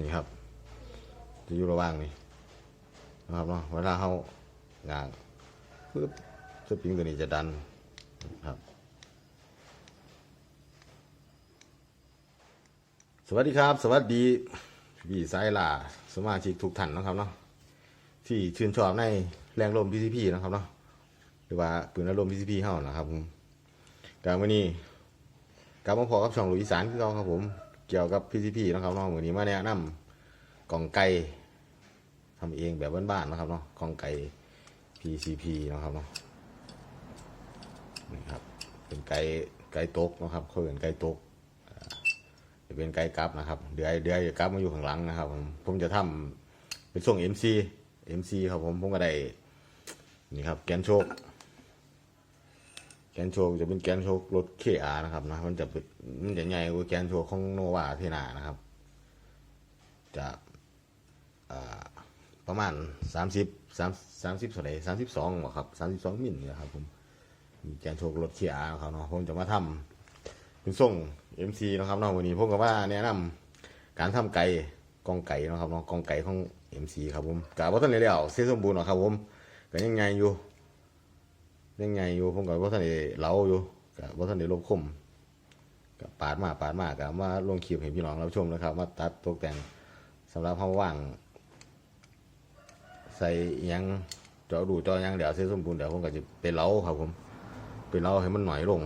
นี่ครับ จะอยู่ระหว่างนี่นะครับเนาะเวลาเขางางปึ๊บสปริงตัวนี้จะดันครับ สวัสดีครับ สวัสดีพี่สายลาสมาชิกทุกท่านนะครับเนาะที่ชื่นชอบในแรงลม PCP นะครับเนาะหรือว่าปืนอารมณ์ PCP เฮานะครับผมการวันนี้กลับมาพอกับช่องหลุยสานคือเราครับผม กี่ยวกับ PCP นะครับเนาะวันนี้มาแนะนำกล่องไก่ทำเองแบบบ้านๆนะครับเนาะกล่องไก่ PCP นะครับเนาะนี่ครับเป็นไก่ไก่ตกนะครับเขาเรียกไก่ตกจะเป็นไกด์กราฟนะครับ เดี๋ยวเดี๋ยวกราฟมาอยู่ข้างหลังนะครับ ผมผมจะทำเป็นส่ง MC MC ครับผมผมก็ได้นี่ครับแกนโชค แกนโชคจะเป็นแกนโชครถ KR นะครับนะมันจะเป็นมันจะใหญ่กว่าแกนโชคของโนวาเทนานะครับ จะอ่าประมาณ30 3 30เท่าไหร่32บ่ครับ32มิลนี่นะครับผมมีแกนโชครถ KR นะครับเนาะผมจะมาทำเป็นส่ง MC นะครับเนาะวันนี้ผมก็ว่าแนะนำการทำไก่กองไก่นะครับเนาะกองไก่ของ MC ครับผมกะว่าท่านได้แล้วเสร็จสมบูรณ์หรอกครับผมก็ยังไงอยู่ ยังไงอยู่ผมก็ว่าท่านได้เล้าอยู่กะว่าท่านได้ลบคมก็ปาดมาปาดมากะมาลงคลิปให้พี่น้องรับชมนะครับมาตัดตกแต่งสำหรับเขาว่าง ใส่ยังจาะดูจาะหยังเดี๋ยวเสร็จสมบูรณ์เดี๋ยวผมก็จะไปเล้าครับผมไปเล้าให้มันหน่อยลง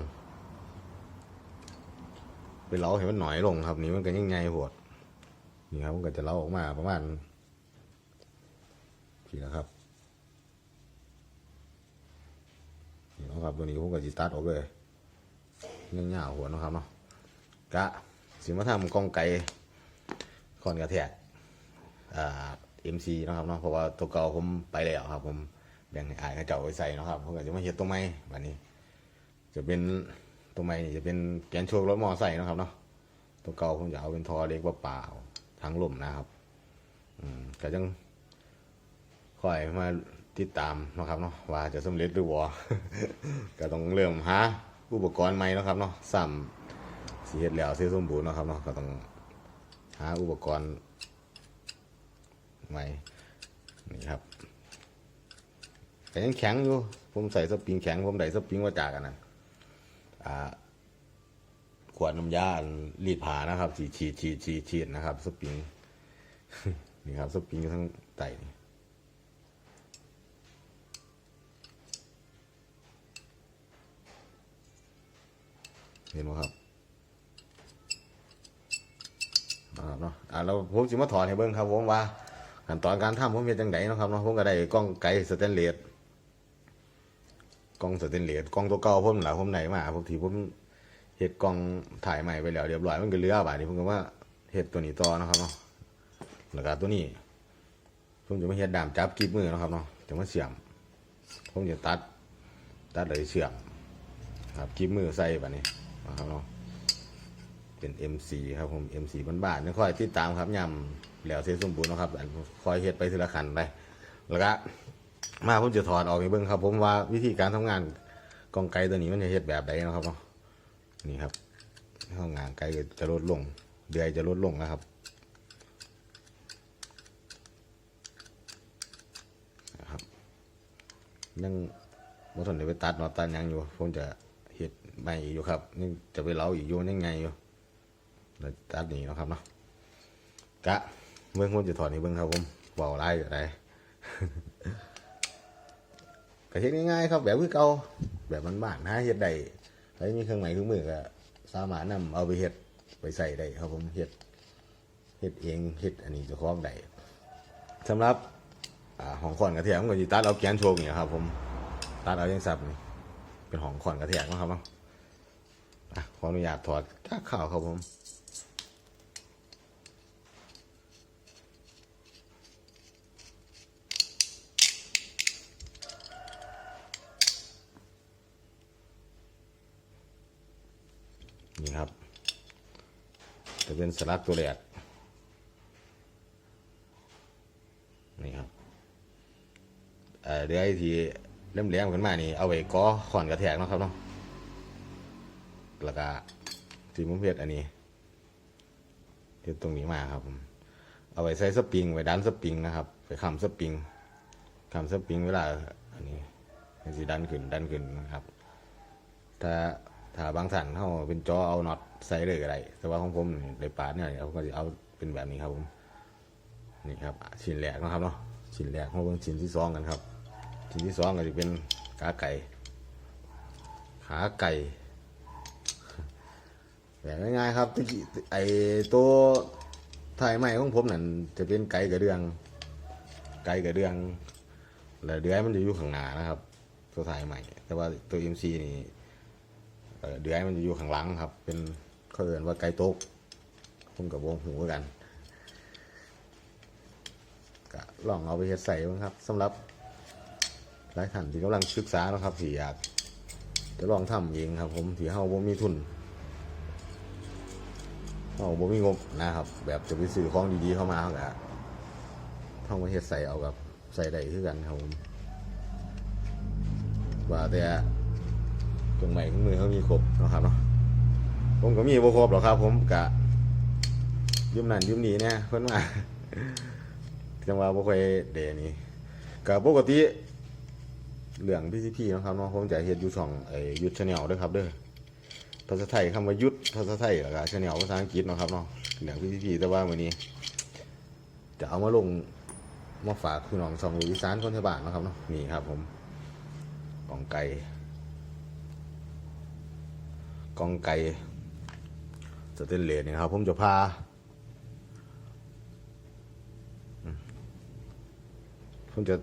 ไปเล้าให้มันหน่อยลงครับนี่มันก็ยังไงหวดนี่ครับผมันก็จะเล้าออกมาประมาณนี่นะครับ นะครับตัวนี้ผมก็จะตัดออกเลยยังยาวหัวนะครับเนาะกะสิมาทำกล้องไก่คอนกระแทกอ่าเอ็มซีนะครับเนาะเพราะว่าตัวเก่าผมไปแล้วครับ ผมแบ่งให้อายเขาเจ้าไว้ใส่นะครับผมก็จะมาเฮ็ดตัวใหม่แบบนี้ จะเป็นตัวใหม่นี่จะเป็นแกนโชครถมอไซค์นะครับเนาะตัวเก่าผมจะเอาเป็นทอเล็กเปล่าๆทางลมนะครับ อืมก็จังคอยมา ติดตามนะครับเนาะว่าจะสำเร็จหรือบ่ก็ต้องเริ่มหาอุปกรณ์ใหม่นะครับเนาะซ้ำสีเฮ็ดแล้วเสียสมบูรณ์นะครับเนาะก็ต้องหาอุปกรณ์ใหม่นี่ครับแต่ยังแข็งอยู่ผมใส่สปริงแข็งผมได้สปริงมาจากันนะอ่าขวดน้ำยารีดผานะครับฉีดฉีดฉีดฉีดฉีดนะครับ สปริงนี่ครับ สปริงทั้งไตนี่ เห็นไหมครับนะครับเนาะอ่าเราผมจะมาถอดให้เบิ้งครับผมว่าขั้นตอนการทำผมเป็นจังไดนะครับเนาะผมก็ได้กล้องไกลสแตนเลสกล้องสเตนเลสกล้องตัวเก่าผมหล่ะผมไหนมาผมทีผมเฮ็ดกล้องถ่ายใหม่ไปแล้วเรียบร้อยมันก็เลือบาดนี้ผมก็ว่าเฮ็ดตัวนี้ต่อนะครับเนาะแล้วก็ตัวนี้ ผมจะมาเฮ็ดดามจับกีบมือนะครับเนาะจะมาเสียม ผมจะตัดตัดเลยเสียม ครับกีบมือใส่แบบนี้ นะครับเนาะเป็น MC ครับผม MC บ้านๆนี่ค่อยติดตามครับยำแล้วเสร็จสมบูนะครับคอยเฮ็ดไปทีละขันไปแล้วก็มาผมจะถอดออกให้เบิ่งครับ ผมว่าวิธีการทำงานกองไกตัวนี้มันจะเฮ็ดแบบใดนะครับเนาะนี่ครับห้องงานไกจะลดลง เดือยจะลดลงนะครับนะครับยังบ่ทันได้ไปตัดเนาะตัดยังอยู่ผมจะ เฮ็ดใหม่อยู่ครับนี่จะไปเล้าอีกอยู่ยังไงอยู่แล้วตัดนี่นะครับเนาะกะเบิ่งผมจะถอดให้เบิ่งครับผมเว้าหลายก็ได้ก็เฮ็ดง่ายๆครับแบบคือเก่าแบบบ้านๆหาเฮ็ดได้ใครมีเครื่องไม้เครื่องมือก็สามารถนำเอาไปเฮ็ดไปใส่ได้ครับผมเฮ็ดเฮ็ดเองเฮ็ดอันนี้จะคล้องได้สำหรับอ่าของขอนกระเทียมก็สิตัดเอาแกนโชว์นี่ครับผมตัดเอาจังสับนี่ เป็นของขอนกระเทียมนะครับเนาะขออนุญาตถอดจาข่าวครับผมนี่ครับ จะเป็นสลักตัวแรกนี่ครับเอ่อเดี๋ยวไอ้ที่ แหลมๆขึ้นมานี่เอาไว้ก้อขอนกระแทกเนาะครับเนาะแล้วก็ที่มุมเพชรอันนี้เฮ็ดตรงนี้มาครับผมเอาไว้ใส่สปริงไว้ดันสปริงนะครับไปค้ำสปริงค้ำสปริงเวลาอันนี้มันสิดันขึ้นดันขึ้นนะครับ ถ้าถ้าบางท่านเขาเป็นจอเอาน็อตใส่เลยก็ได้แต่ว่าของผมนี่ได้ปาดเนี่ยเขาก็จะเอาเป็นแบบนี้ครับผมนี่ครับชิ้นแรกนะครับเนาะชิ้นแรกของเบิ่งชิ้นที่สองกันครับ ชิ้นที่สองก็จะเป็นขาไก่ ขาไก่แบบง่ายๆครับไอตัวถ่ายใหม่ของผมนั่นจะเป็นไก่กระเดือง ไก่กระเดืองแล้วเดือยมันจะอยู่ข้างหน้านะครับ ตัวถ่ายใหม่ แต่ว่าตัว MC นี่เอ่เดือยมันจะอยู่ข้างหลังครับ เป็นเขาเรียกว่าไก่โต๊กผมกับวงหูกันก็ลองเอาไปเฮ็ดใส่บ้างครับสำหรับ หลายท่านที่กำลังศึกษานะครับที่อยากจะลองทำเองครับ ผมที่เฮาบ่มีทุนเราบ่มีงบนะครับ แบบจะไปซื้อของดีๆเข้ามาเขาก็ท่องมาเฮ็ดใส่เอากับใส่ได้คือกันครับผมว่าแต่เครื่องใหม่เครื่องมือเขามีครบนะครับเนาะผมก็มีบ่ครบหรอกครับ ผมกะยืมนั่นยืมนี่เนี่ยเพิ่นมาจังว่าบ่ค่อยเดนี่ก็ปกติ เรื่อง PCP เนะครับเนาะผมจะเฮ็ดอยู่ช่องไอ้ยุทธชาแนลด้วยครับเด้อภาษาไทยคำว่ายุทธภาษาไทยแล้วก็ชแนลภาษาอังกฤษนะครับเนาะเรื่องพี่พี่แต่ว่าวันนี้ จะเอามาลงมาฝากพี่น้องสองอีสานคนไทบ้านนะครับเนาะนี่ครับ ผมกองไก่กองไก่สเตนเลสนี่ครับผมจะพาผมจะ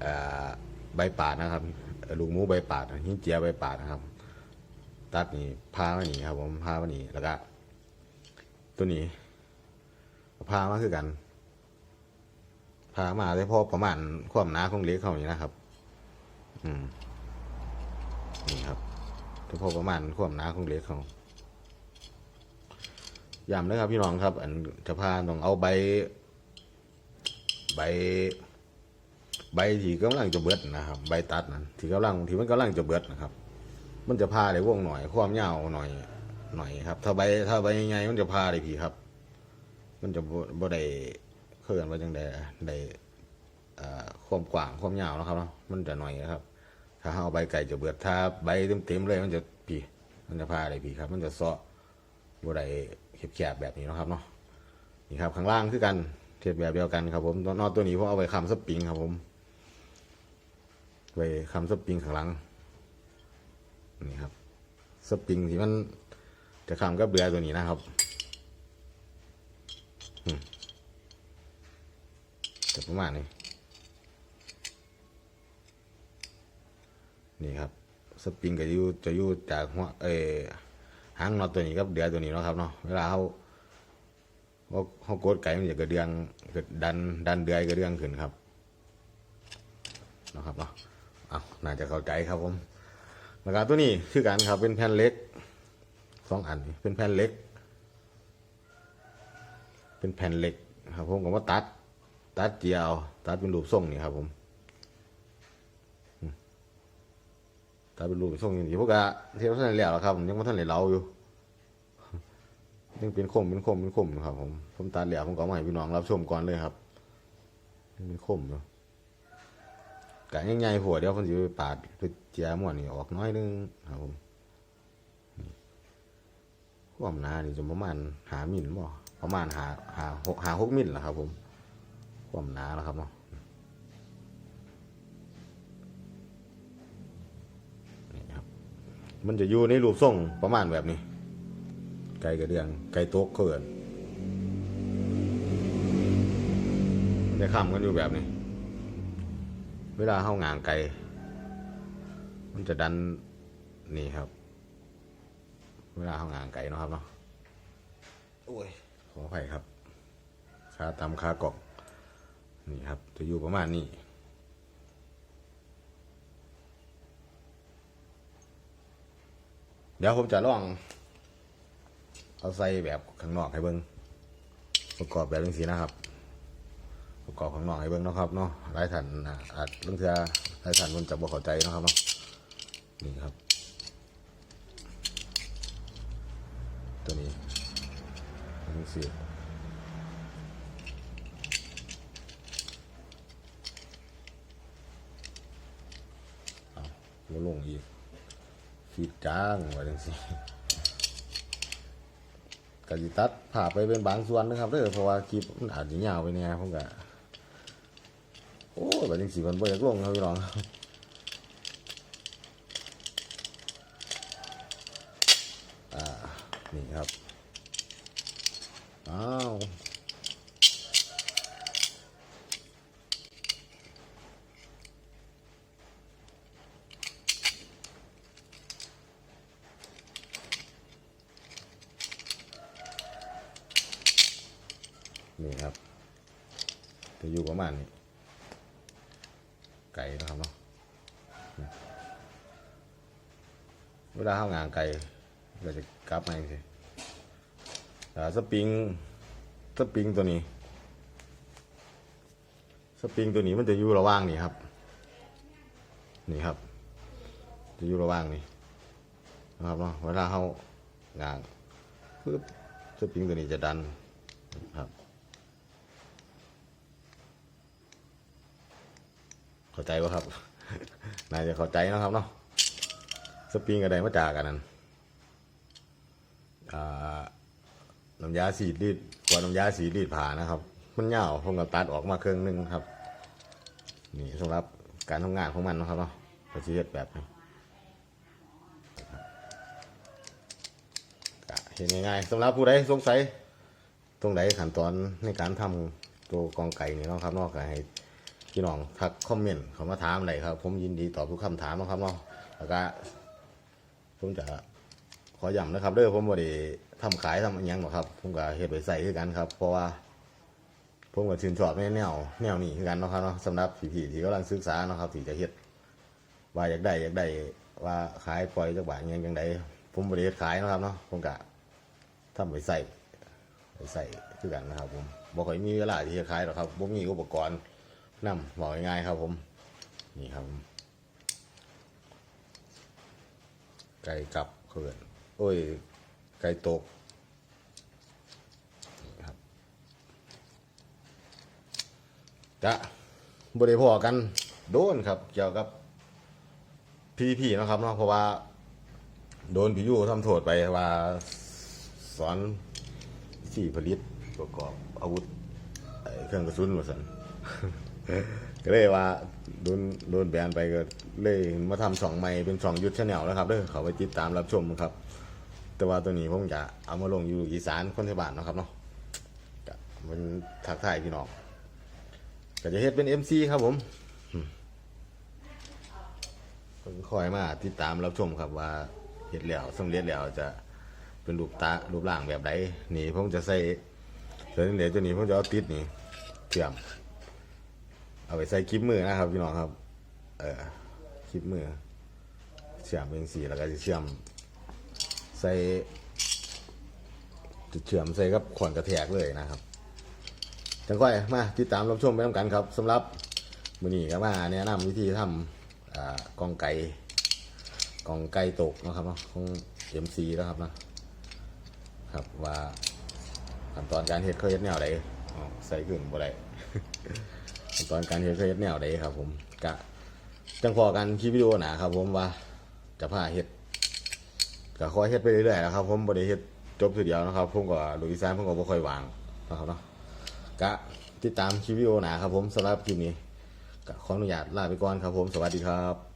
เอ่อ ใบปาดนะครับลูกหมูใบปาดหิ้งเจียใบปาดนะครับ ตัดนี่พามานี่ครับ ผมพามานี่แล้วก็ตัวนี้พามาคือกันพามาได้พอประมาณความหนาของเล็กเขานี่นะครับ อืมนี่ครับได้พอประมาณความหนาของเล็กเขาย้ำนะครับพี่น้องครับ อันจะพาต้องเอาใบ ใบ ใบที่กำลังจะเบิดนะครับ ใบตัดนั้นที่กำลังที่มันกำลังจะเบิดนะครับ มันจะพาได้วงหน่อยความยาวหน่อยหน่อยครับ ถ้าใบถ้าใบใหญ่มันจะพาได้พี่ครับ มันจะบ่บ่ได้เคลื่อนว่าจังไดได้อ่อความกว้างความยาวนะครับเนาะมันจะหน่อยนะครับ ถ้าเอาใบไก่จะเบิดถ้าใบเต็มๆเลย มันจะพี่มันจะพาได้พี่ครับ มันจะเซาะบ่ได้แคบๆแบบนี้นะครับเนาะนี่ครับข้างล่างคือกันเทียบแบบเดียวกันครับผมนอตตัวนี้ผมเอาไปคำสปริงครับผม ไว้คำสปริงข้างหลังนี่ครับสปริงที่มันจะข้ากับเรือตัวนี้นะครับอืมจะประมาณนี้นี่ครับสปริงก็จะอยู่จะอยู่จากหัวเออหางนอตัวนี้กับเดือตัวนี้เนาะครับเนาะเวลาเขาเขาเขากดไก่มันจะกระเดืองกระดันดันเดือยกระเดืองขึ้นครับนะครับเนาะ อาน่าจะเข้าใจครับผมแล้วก็ตัวนี้คือกันครับเป็นแผ่นเหล็กสองอันนี่เป็นแผ่นเหล็ก เป็นแผ่นเหล็กครับผมก็มาตัด ตัดเจียวตัดเป็นรูปทรงนี่ครับผมตัดเป็นรูปทรงอย่างนี้พวกกะเทียบท่านแล้วครับผมยังไม่ท่านเลยเล้าอยู่ยังเป็นคมเป็นคมเป็นคมอยู่ครับผมผมตัดแล้วผมก็เอามาให้พี่น้องรับชมก่อนเลยครับเป็นคมอยู่ กะง่ายๆผัวเดียวคนสิไปปาดไปเจียม่วนนี่ออกน้อยนึงครับผมความหนานี่จะประมาณหามิลบ่ประมาณหาหาหกหาหกมิลแหละครับ ผม ความหนาแล้วครับเนาะมันจะอยู่ในรูปทรงประมาณแบบนี้ ไก่กระเดืองไก่โต๊กเขาเอินมันจะค้ำกันอยู่แบบนี้ เวลาเข้างานไกล มันจะดันนี่ครับ เวลาเข้างานไกลเนาะครับเนาะโอ้ยขออภัยครับขาตำขากอกนี่ครับ จะอยู่ประมาณนี้เดี๋ยวผมจะลอง เอาใส่แบบข้างนอกให้เบิ้งประกอบแบบนี้สินะครับ ประกอบของหน่อยให้เบิ่งนะครับเนาะหลายท่านอาจเรื่องเทือหลายท่านบนจับ่เข้ใจนะครับเนาะนี่ครับ ตัวนี้อันนี้สีลดลงอีกฟีดจ้างว่าจังซี่ก็สิตัดผ่าไปเป็นบางส่วนนะครับเด้อเพราะว่าคลิปมันอาจจะยาวไปเนี่ยผมกะ โอ้ยว่าจังซี่มันบ่อยากลงครับพี่น้องอ่า นี่ครับ อ้าวนี่ครับจะอยู่ประมาณนี้ ไก่นะครับเนาะเวลาเข้างานไก่ก็จะกลับมาสิอ่าสปริงสปริงตัวนี้ สปริงตัวนี้มันจะอยู่ระว่างนี่ครับ นี่ครับ จะอยู่ระว่างนี่นะครับเนาะเวลาเข้างานปึ๊บสปริงตัวนี้จะดันครับ เข้าใจว่าครับน่าจะเข้าใจนะครับเนาะสปริงอะไรมาจากกันนั้นอ่าน้ำยาสีดรีดกว่าน้ำยาสีดรีดผ่านะครับ มันเหี่ยวผมก็ตัดออกมาเครื่องหนึงครับ นี่สำหรับการทำงานของมันนะครับเนาะก็จะเฮ็ดแบบนี้เห็นง่ายๆสำหรับผู้ใดสงสัยตรงไหนขั้นตอนในการทำตัวกองไก่นี่เนาะครับเนาะก็ให้ พี่น้องทักคอมเมนต์เขามาถามอะไรครับ ผมยินดีตอบทุกคำถามนะครับเนาะแล้วก็ผมจะขอย้ำนะครับเด้อผมบ่ได้ทำขายทำอิหยังหรอกครับ ผมก็เฮ็ดไว้ใส่คือกันครับ เพราะว่าผมก็ชื่นชอบในแนวแนวนี้คือกันนะครับเนาะสำหรับพี่ๆที่กำลังศึกษาเนาะครับที่จะเฮ็ดว่าอยากได้อยากได้ว่าขายปล่อยจักบาทยังจังไดผมบ่ได้เฮ็ดขายนะครับเนาะผมก็ทำไว้ใส่ไว้ใส่คือกันนะครับผมบ่ค่อยมีเวลาที่จะขายหรอกครับบ่มีอุปกรณ์ นำบอกง่ายๆครับผม นี่ครับ ไก่กลับเขื่อนโอ้ย ไก่ตกนะครับจะบริพอกันโดนครับ เกี่ยวกับพีพีนะครับเนาะเพราะว่า โดนพี่ยูทำโทษไปว่าสอนสี่ผลิตประกอบอาวุธเอ่อเครื่องกระสุนมาสัน ก็เลยว่าโดนโดนแบนไปก็เลยมาทำสองใหม่เป็นสองยุทธชแนลนะครับเด้อเขาไปติดตามรับชมครับ แต่ว่าตัวนี้ผมจะเอามาลงอยู่อีสานคนไทยบ้านนะครับเนาะก็มันทักทายพี่น้องก็จะเฮ็ดเป็น MC ครับผมคอยมาติดตามรับชมครับว่าเฮ็ดแล้วสำเร็จแล้วจะเป็นรูปตารูปร่างแบบใดนี่ผมจะใส่เดี๋ยวนี้ตัวนี้ผมจะเอาติดนี่เชื่อม เอาไปใส่คลิปมือนะครับพี่น้องครับ เออคลิปมือเชื่อมเป็นสีแล้วก็จะเชื่อมใส่จุดเชื่อมใส่กับขวานกระแทกเลยนะครับจังค่อยมาติดตามรับชมไปด้วยกันครับสำหรับมือนี้ก็มาแนะนำวิธีทำอ่ากองไก่กองไก่ตกนะครับเนาะของเอ็มซีแล้วครับนะครับว่าขั้นตอนการเฮ็ดเขาเฮ็ดแนวใดอ๋อใส่ขึ้นบ่ได้ ขั้นตอนการเฮ็ดเคยเฮ็ดแนวใดครับผมกะจังพอกันคลิปวิดีโอหนาครับ ผมว่าจะพาเฮ็ดก็คอยเฮ็ดไปเรื่อยๆนะครับ ผมบ่ได้เฮ็ดจบทีเดียวนะครับ ผมก็ลุยซานผมก็บ่ค่อยวางนะครับเนาะกะติดตามคลิปวิดีโอหนาครับ ผมสำหรับคลิปนี้ก็ขออนุญาตลาไปก่อนครับ ผมสวัสดีครับ